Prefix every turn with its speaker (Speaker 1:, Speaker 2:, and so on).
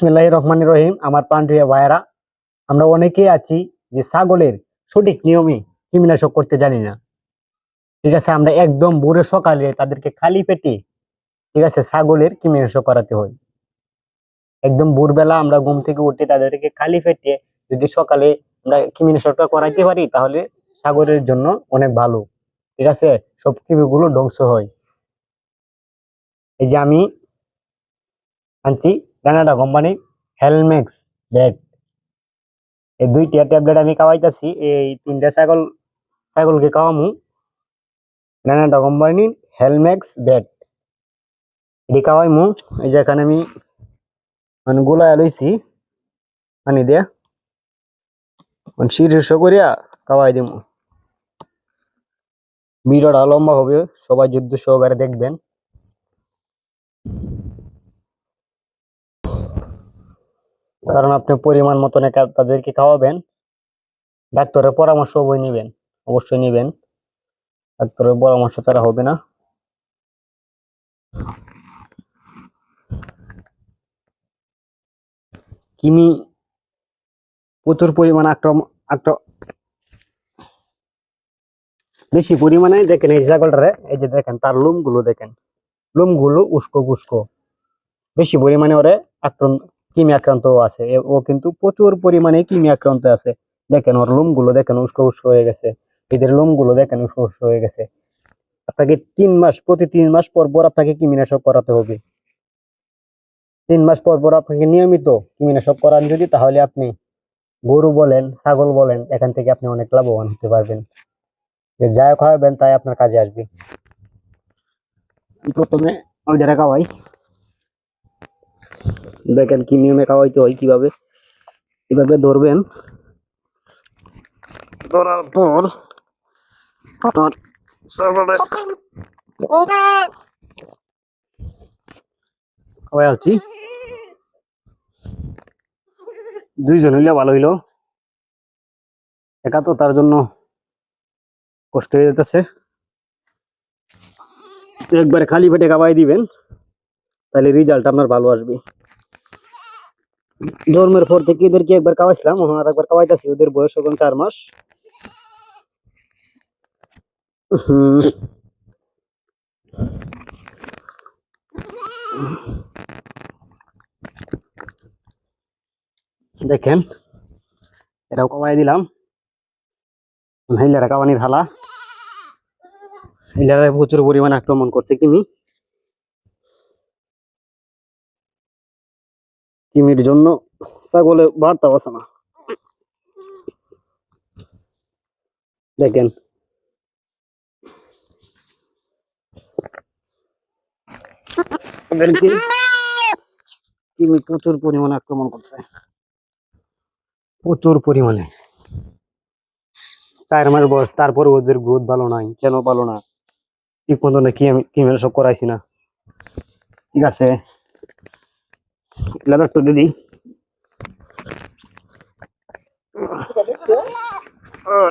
Speaker 1: বিসমিল্লাহ রহমান রহিম আমার প্রাণপ্রিয় ভাইয়েরা, আমরা অনেকেই আছি যে ছাগলের সঠিক নিয়মে কৃমিনাশক করতে জানি না। ঠিক আছে, আমরা একদম ভোরে সকালে তাদেরকে খালি পেটে, ঠিক আছে, ছাগলের কৃমিনাশক করাতে হয়। একদম ভোরবেলা আমরা ঘুম থেকে উঠে তাদেরকে খালি পেটে যদি সকালে আমরা কৃমিনাশকটা করাইতে পারি, তাহলে ছাগলের জন্য অনেক ভালো। ঠিক আছে, সব কৃমিগুলো ধ্বংস হয়। এই যে আমি আনছি কানাডা কোম্পানি হেলমেক্স ব্যাগ এই দুইটা ট্যাবলেট আমি খাওয়াইতাছি, এই তিনটা ছাগল, ছাগলকে খাওয়ামু। কানাডা কোম্পানির হেলমেক্স ব্যাগ এটি খাওয়াইমু, এই যে এখানে আমি মানে গোলায় লইছি, পানি দিয়া। মানে শীর্ষ করিয়া খাওয়াই দিমু। ভিডিওটা লম্বা হবে, সবাই যুদ্ধ সহকারে দেখবেন। কারণ আপনি পরিমাণ মতন তাদেরকে খাওয়াবেন, ডাক্তারের পরামর্শ বই নেবেন, অবশ্যই নেবেন। ডাক্তারের পরামর্শ ছাড়া হবে না। কিমি প্রচুর পরিমাণ আক্রমণ আক্র বেশি পরিমাণে দেখেন এই ছাগলটারে, এই যে দেখেন তার লোমগুলো দেখেন। লোমগুলো উস্কো উস্কো বেশি পরিমাণে ওরে আক্রান্ত কিমি আক্রান্ত আছে। ও কিন্তু প্রচুর পরিমাণে কিমি আক্রান্ত আছে। দেখেন ওর লোমগুলো দেখেন উস্কো উস্কো হয়ে গেছে। এদের লোমগুলো দেখেন উস্কো উস্কো হয়ে গেছে। আপনাকে তিন মাস, প্রতি তিন মাস পর পর আপনাকে কৃমিনাশক করাতে হবে। তিন মাস পর পর আপনাকে নিয়মিত কৃমিনাশক করান যদি, তাহলে আপনি গরু বলেন, ছাগল বলেন, এখান থেকে আপনি অনেক লাভবান হতে পারবেন। যে যাই খাওয়াবেন, তাই আপনার কাজে আসবে। প্রথমে ওই যারা খাওয়াই দেখেন কি নিয়মে খাওয়াইতে হয়, কীভাবে? কীভাবে ধরবেন। ধরার পর আপনার আছি। দুইজন হইলে ভালো হইল। একা তো তার জন্য কষ্ট হয়ে যেতেছে। একবারে খালি পেটে খাওয়াই দিবেন, তাহলে রেজাল্ট আপনার ভালো আসবে। জন্মের পর থেকে এদেরকে একবার খাওয়াইছিলাম আর একবার খাওয়াইতেছি, ওদের বয়স এখন চার মাস। দেখেন এটাও খাওয়াই দিলাম। হিলারা কাবানির হালা হিলারা প্রচুর পরিমাণে আক্রমণ করছে কিমি। কিমির জন্য ছাগলে বার্তা আছে না। দেখেন। কিমি প্রচুর পরিমাণে আক্রমণ করছে। প্রচুর পরিমাণে। চার মাস বয়স, তারপরে ওদের গ্রোথ ভালো নাই। কেন ভালো না? ঠিক মতো নাকি আমি কিমের সব করাইছি না। ঠিক আছে। Laras to dili. Oh,